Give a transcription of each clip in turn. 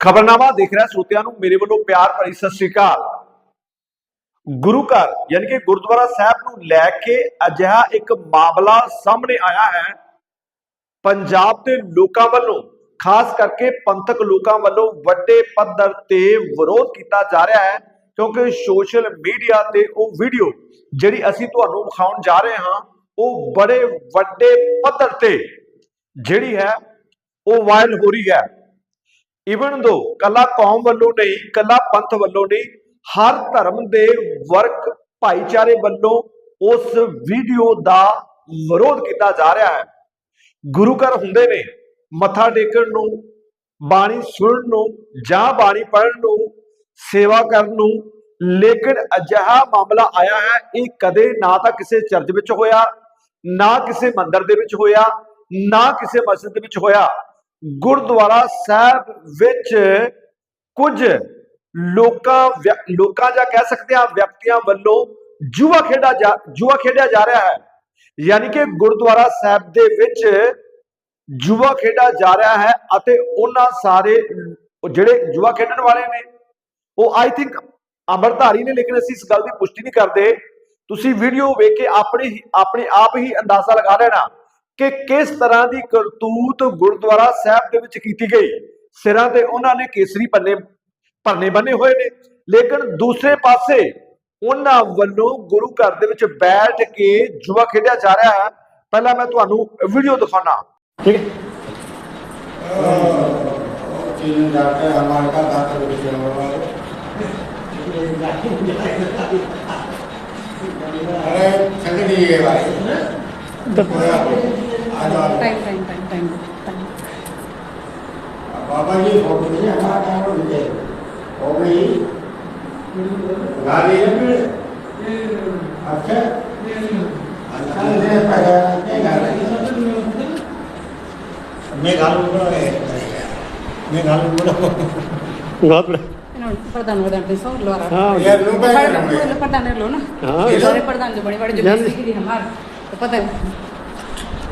ਖਬਰਨਾਮਾ ਦੇਖ ਰਿਹਾ ਸਰੋਤਿਆਂ ਨੂੰ, ਮੇਰੇ ਵੱਲੋਂ ਪਿਆਰ ਭਰੀ ਸਤਿ ਸ੍ਰੀ ਅਕਾਲ। ਗੁਰੂ ਘਰ, ਯਾਨੀ ਕਿ ਗੁਰਦੁਆਰਾ ਸਾਹਿਬ ਨੂੰ ਲੈ ਕੇ ਅਜਿਹਾ ਇੱਕ ਮਾਮਲਾ ਸਾਹਮਣੇ ਆਇਆ ਹੈ। ਪੰਜਾਬ ਦੇ ਲੋਕਾਂ ਵੱਲੋਂ, ਖਾਸ ਕਰਕੇ ਪੰਥਕ ਲੋਕਾਂ ਵੱਲੋਂ ਵੱਡੇ ਪੱਧਰ ਤੇ ਵਿਰੋਧ ਕੀਤਾ ਜਾ ਰਿਹਾ ਹੈ, ਕਿਉਂਕਿ ਸੋਸ਼ਲ ਮੀਡੀਆ ਤੇ ਉਹ ਵੀਡੀਓ ਜਿਹੜੀ ਅਸੀਂ ਤੁਹਾਨੂੰ ਵਿਖਾਉਣ ਜਾ ਰਹੇ ਹਾਂ, ਉਹ ਬੜੇ ਵੱਡੇ ਪੱਧਰ ਤੇ ਜਿਹੜੀ ਹੈ, ਉਹ ਵਾਇਰਲ ਹੋ ਰਹੀ ਹੈ। ਇਵਨ ਦੋ ਕੱਲਾ ਕੌਮ ਵੱਲੋਂ ਨਹੀਂ, ਕੱਲਾ ਪੰਥ ਵੱਲੋਂ ਨਹੀਂ, ਹਰ ਧਰਮ ਦੇ ਵਰਗ ਭਾਈਚਾਰੇ ਵੱਲੋਂ ਉਸ ਵੀਡੀਓ ਦਾ ਵਿਰੋਧ ਕੀਤਾ ਜਾ ਰਿਹਾ ਹੈ। ਗੁਰੂ ਘਰ ਹੁੰਦੇ ਨੇ, ਮੱਥਾ ਟੇਕਣ ਨੂੰ, ਬਾਣੀ ਸੁਣਨ ਨੂੰ ਜਾਂ ਬਾਣੀ ਪੜ੍ਹਨ ਨੂੰ, ਸੇਵਾ ਕਰਨ ਨੂੰ, ਲੇਕਿਨ ਅਜਿਹਾ ਮਾਮਲਾ ਆਇਆ ਹੈ, ਇਹ ਕਦੇ ਨਾ ਤਾਂ ਕਿਸੇ ਚਰਚ ਵਿੱਚ ਹੋਇਆ, ਨਾ ਕਿਸੇ ਮੰਦਿਰ ਦੇ ਵਿੱਚ ਹੋਇਆ, ਨਾ ਕਿਸੇ ਮਸਜਿਦ ਦੇ ਵਿੱਚ ਹੋਇਆ। ਗੁਰਦੁਆਰਾ ਸਾਹਿਬ ਵਿੱਚ ਕੁਝ ਲੋਕਾਂ ਲੋਕਾਂ ਜਾਂ ਕਹਿ ਸਕਦੇ ਹਾਂ ਵਿਅਕਤੀਆਂ ਵੱਲੋਂ ਜੂਆ ਖੇਡਾ ਜਾ, ਜੂਆ ਖੇਡਿਆ ਜਾ ਰਿਹਾ ਹੈ। ਯਾਨੀ ਕਿ ਗੁਰਦੁਆਰਾ ਸਾਹਿਬ ਦੇ ਵਿੱਚ ਜੂਆ ਖੇਡਾ ਜਾ ਰਿਹਾ ਹੈ ਅਤੇ ਉਹਨਾਂ ਸਾਰੇ ਜਿਹੜੇ ਜੂਆ ਖੇਡਣ ਵਾਲੇ ਨੇ, ਉਹ ਆਈ ਥਿੰਕ ਅੰਮ੍ਰਿਤਧਾਰੀ ਨੇ, ਲੇਕਿਨ ਅਸੀਂ ਇਸ ਗੱਲ ਦੀ ਪੁਸ਼ਟੀ ਨਹੀਂ ਕਰਦੇ। ਤੁਸੀਂ ਵੀਡੀਓ ਵੇਖ ਕੇ ਆਪਣੇ ਹੀ, ਆਪਣੇ ਆਪ ਹੀ ਅੰਦਾਜ਼ਾ ਲਗਾ ਲੈਣਾ ਕਿ ਕਿਸ ਤਰ੍ਹਾਂ ਦੀ ਕਰਤੂਤ ਗੁਰਦੁਆਰਾ ਸਾਹਿਬ ਦੇ ਵਿੱਚ ਕੀਤੀ ਗਈ? ਸਿਰਾਂ ਤੇ ਉਹਨਾਂ ਨੇ ਕੇਸਰੀ ਪੰਨੇ ਭਰਨੇ ਬੰਨੇ ਹੋਏ ਨੇ। ਲੇਕਿਨ ਦੂਸਰੇ ਪਾਸੇ ਉਹਨਾਂ ਵੱਲੋਂ ਗੁਰੂ ਘਰ ਦੇ ਵਿੱਚ ਬੈਠ ਕੇ ਜੁਆ ਖੇਡਿਆ ਜਾ ਰਿਹਾ ਹੈ। ਪਹਿਲਾਂ ਮੈਂ ਤੁਹਾਨੂੰ ਵੀਡੀਓ ਦਿਖਾਉਣਾ। ਠੀਕ ਹੈ। ਅਰੇ ਸੰਗੜੀ ਹੈ ਭਾਈ time time time time time Baba ji photo से हमारा काम हो गया हो गई गाड़ी है फिर अच्छा अच्छा ने पहले के गाड़ी मैं गालू बोला मैं गालू बोला बहुत बड़ा प्रधान प्रधान पे सौ लो रहा हाँ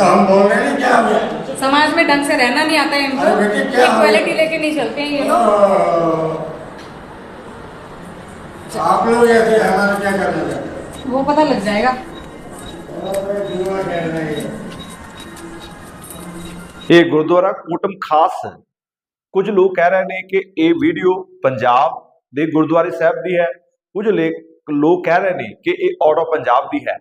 तो हम बोल रहे हैं क्या हो गया समाज में ढंग से रहना नहीं आता है इनको अरे बेटे, क्या हो इक्वालिटी गया? लेके नहीं चलते हैं ये लोग ओ, आप लोग ऐसे हमारा क्या करना चाहते हैं वो पता लग जाएगा अरे जुआ खेल रहे हैं ਇਹ ਗੁਰਦੁਆਰਾ ਕੂਟਮ ਖਾਸ ਹੈ ਕੁਝ ਲੋਕ ਕਹਿ ਰਹੇ ਨੇ ਕਿ ਇਹ ਵੀਡੀਓ ਪੰਜਾਬ ਦੇ ਗੁਰਦੁਆਰੇ ਸਾਹਿਬ ਦੀ ਹੈ ਕੁਝ ਲੇ- ਲੋਕ ਕਹਿ ਰਹੇ ਨੇ ਕਿ ਇਹ ਆਊਟ ਆਫ ਪੰਜਾਬ ਦੀ ਹੈ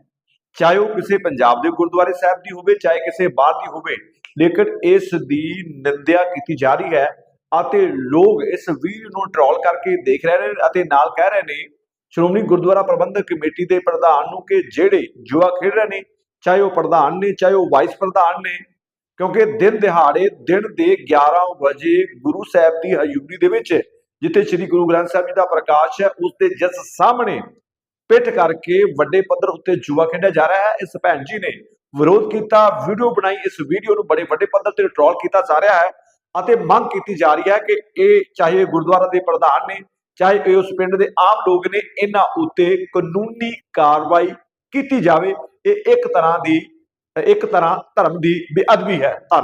ਚਾਹੇ ਉਹ ਕਿਸੇ ਪੰਜਾਬ ਦੇ ਗੁਰਦੁਆਰੇ ਸਾਹਿਬ ਦੀ ਹੋਵੇ, ਚਾਹੇ ਕਿਸੇ ਬਾਹਰ ਦੀ ਹੋਵੇ, ਲੇਕਿਨ ਇਸ ਦੀ ਨਿੰਦਿਆ ਕੀਤੀ ਜਾ ਰਹੀ ਹੈ ਅਤੇ ਲੋਕ ਇਸ ਵੀਡੀਓ ਨੂੰ ਟ੍ਰੋਲ ਕਰਕੇ ਦੇਖ ਰਹੇ ਨੇ ਅਤੇ ਨਾਲ ਕਹਿ ਰਹੇ ਨੇ, ਸ਼੍ਰੋਮਣੀ ਗੁਰਦੁਆਰਾ ਪ੍ਰਬੰਧਕ ਕਮੇਟੀ ਦੇ ਪ੍ਰਧਾਨ ਨੂੰ ਕਿ ਜਿਹੜੇ ਜੁਆ ਖੇਡ ਰਹੇ ਨੇ, ਚਾਹੇ ਉਹ ਪ੍ਰਧਾਨ ਨੇ, ਚਾਹੇ ਉਹ ਵਾਈਸ ਪ੍ਰਧਾਨ ਨੇ, ਕਿਉਂਕਿ ਦਿਨ ਦਿਹਾੜੇ, ਦਿਨ ਦੇ 11 ਵਜੇ ਗੁਰੂ ਸਾਹਿਬ ਦੀ ਹਜ਼ੂਰੀ ਦੇ ਵਿੱਚ, ਜਿੱਥੇ ਸ੍ਰੀ ਗੁਰੂ ਗ੍ਰੰਥ ਸਾਹਿਬ ਜੀ ਦਾ ਪ੍ਰਕਾਸ਼ ਹੈ ਉਸ ਦੇ ਜਿਸ ਸਾਹਮਣੇ ਪਿੱਠ ਕਰਕੇ ਵੱਡੇ ਪੱਧਰ ਉੱਤੇ ਜੂਆ ਖੇਡਿਆ ਜਾ ਰਿਹਾ ਹੈ। ਇਸ ਭੈਣ ਜੀ ਨੇ ਵਿਰੋਧ ਕੀਤਾ, ਵੀਡੀਓ ਬਣਾਈ, ਇਸ ਵੀਡੀਓ ਨੂੰ ਬੜੇ ਵੱਡੇ ਪੱਧਰ ਤੇ ਟ੍ਰੋਲ ਕੀਤਾ ਜਾ ਰਿਹਾ ਹੈ ਅਤੇ ਮੰਗ ਕੀਤੀ ਜਾ ਰਹੀ ਹੈ ਕਿ ਇਹ ਚਾਹੇ ਗੁਰਦੁਆਰਾ ਦੇ ਪ੍ਰਧਾਨ ਨੇ, ਚਾਹੇ ਇਹ ਉਸ ਪਿੰਡ ਦੇ ਆਮ ਲੋਕ ਨੇ, ਇਹਨਾਂ ਉੱਤੇ ਕਾਨੂੰਨੀ ਕਾਰਵਾਈ ਕੀਤੀ ਜਾਵੇ। ਇਹ ਇੱਕ ਤਰ੍ਹਾਂ ਦੀ, ਇੱਕ ਤਰ੍ਹਾਂ ਧਰਮ ਦੀ ਬੇਅਦਬੀ ਹੈ। ਧੰਨਵਾਦ।